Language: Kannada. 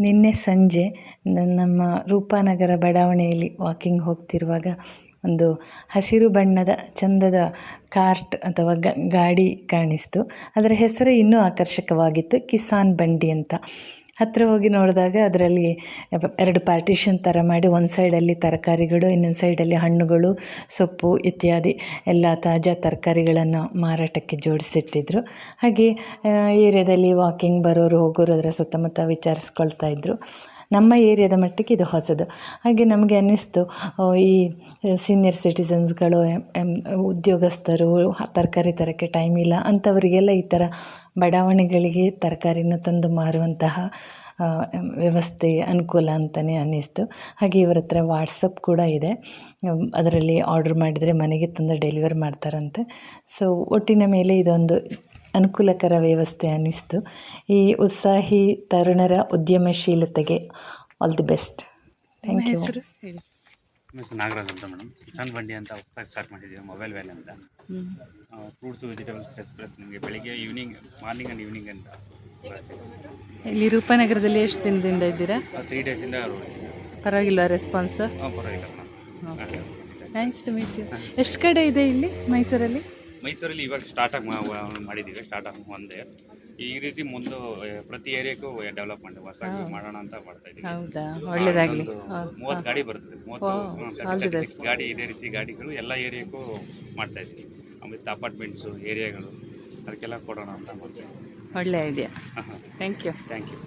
ನಿನ್ನೆ ಸಂಜೆ ನಮ್ಮ ರೂಪಾನಗರ ಬಡಾವಣೆಯಲ್ಲಿ ವಾಕಿಂಗ್ ಹೋಗ್ತಿರುವಾಗ ಒಂದು ಹಸಿರು ಬಣ್ಣದ ಚಂದದ ಕಾರ್ಟ್ ಅಥವಾ ಗಾಡಿ ಕಾಣಿಸ್ತು. ಅದರ ಹೆಸರು ಇನ್ನೂ ಆಕರ್ಷಕವಾಗಿತ್ತು ಕಿಸಾನ್ ಬಂಡಿ ಅಂತ. ಹತ್ತಿರ ಹೋಗಿ ನೋಡಿದಾಗ ಅದರಲ್ಲಿ ಎರಡು ಪಾರ್ಟಿಷನ್ ಥರ ಮಾಡಿ, ಒಂದು ಸೈಡಲ್ಲಿ ತರಕಾರಿಗಳು, ಇನ್ನೊಂದು ಸೈಡಲ್ಲಿ ಹಣ್ಣುಗಳು, ಸೊಪ್ಪು ಇತ್ಯಾದಿ ಎಲ್ಲ ತಾಜಾ ತರಕಾರಿಗಳನ್ನು ಮಾರಾಟಕ್ಕೆ ಜೋಡಿಸಿಟ್ಟಿದ್ರು. ಹಾಗೆ ಏರಿಯಾದಲ್ಲಿ ವಾಕಿಂಗ್ ಬರೋರು, ಹೋಗೋರು ಅದರ ಸುತ್ತಮುತ್ತ ವಿಚಾರಿಸ್ಕೊಳ್ತಾ ಇದ್ದರು ನಮ್ಮ ಏರಿಯಾದ ಮಟ್ಟಿಗೆ ಇದು ಹೊಸದು. ಹಾಗೆ ನಮಗೆ ಅನ್ನಿಸ್ತು ಈ ಸೀನಿಯರ್ ಸಿಟಿಸನ್ಸ್ಗಳು ಉದ್ಯೋಗಸ್ಥರು ತರಕಾರಿ ತರೋಕ್ಕೆ ಟೈಮ್ ಇಲ್ಲ ಅಂಥವರಿಗೆಲ್ಲ ಈ ಥರ ಬಡಾವಣೆಗಳಿಗೆ ತರಕಾರಿನ ತಂದು ಮಾರುವಂತಹ ವ್ಯವಸ್ಥೆ ಅನುಕೂಲ ಅಂತಲೇ ಅನ್ನಿಸ್ತು. ಹಾಗೆ ಇವರ ಹತ್ರ ವಾಟ್ಸಪ್ ಕೂಡ ಇದೆ. ಅದರಲ್ಲಿ ಆರ್ಡ್ರ್ ಮಾಡಿದರೆ ಮನೆಗೆ ತಂದು ಡೆಲಿವರ್ ಮಾಡ್ತಾರಂತೆ. ಸೊ ಒಟ್ಟಿನ ಮೇಲೆ ಇದೊಂದು ಅನುಕೂಲಕರ ವ್ಯವಸ್ಥೆ ಅನ್ನಿಸ್ತು. ಈ ಉತ್ಸಾಹಿ ತರುಣರ ಉದ್ಯಮಶೀಲತೆಗೆ all the best thank you ಹೆಸರು? ನಾಗರಾಜ್ ಅಂತ ಮೇಡಮ್. ಕಿಸಾನ್ ಬಂಡಿ ಅಂತ ಹೊಸದಾಗಿ ಸ್ಟಾರ್ಟ್ ಮಾಡಿದ್ದೀವಿ ಮೊಬೈಲ್ ವ್ಯಾನ್ ಅಂತ. ಫ್ರೂಟ್ಸ್ ವೆಜಿಟೇಬಲ್ಸ್ ಪ್ಲಸ್ ಪ್ಲಸ್ ನಿಮಗೆ ಬೆಳಿಗ್ಗೆ ಈವ್ನಿಂಗ್ ಮಾರ್ನಿಂಗ್ ಆ್ಯಂಡ್ ಈವ್ನಿಂಗ್ ಅಂತ ಇಲ್ಲಿ ರೂಪನಗರದಲ್ಲಿ ಎಷ್ಟು ದಿನದಿಂದ ಇದ್ದೀರಾ? ತ್ರೀ ಡೇಸಿಂದ ಪರವಾಗಿಲ್ಲ ರೆಸ್ಪಾನ್ಸ್ ಪರವಾಗಿಲ್ಲ. ನೈಸ್ ಟು ಮೀಟ್ ಯು ಎಷ್ಟು ಕಡೆ ಇದೆ ಇಲ್ಲಿ ಮೈಸೂರಲ್ಲಿ? ಮೈಸೂರಲ್ಲಿ ಇವಾಗ ಸ್ಟಾರ್ಟ್ ಆಗಿ ಮಾಡಿದ್ದೀವಿ ಸ್ಟಾರ್ಟ್ ಆಗಿ ಒಂದೇ. ಈ ರೀತಿ ಮುಂದೆ ಪ್ರತಿ ಏರಿಯಾಕ್ಕೂ ಡೆವಲಪ್ಮೆಂಟ್ ಮಾಡೋಣ ಅಂತ ಮಾಡ್ತಾ ಇದ್ದೀವಿ. ಹೌದಾ? ಒಳ್ಳೇದಾಗಲಿ. ಮೂವತ್ತು ಗಾಡಿ ಬರ್ತದೆ ಮೂವತ್ತು ಗಾಡಿ ಇದೇ ರೀತಿ ಗಾಡಿಗಳು ಎಲ್ಲ ಏರಿಯಾಕ್ಕೂ ಮಾಡ್ತಾ ಇದ್ದೀವಿ. ಆಮೇಲೆ ಅಪಾರ್ಟ್ಮೆಂಟ್ಸು ಏರಿಯಾಗಳು ಅದಕ್ಕೆಲ್ಲ ಕೊಡೋಣ ಅಂತ ಮಾಡ್ತೀವಿ ಒಳ್ಳೆ idea thank you thank you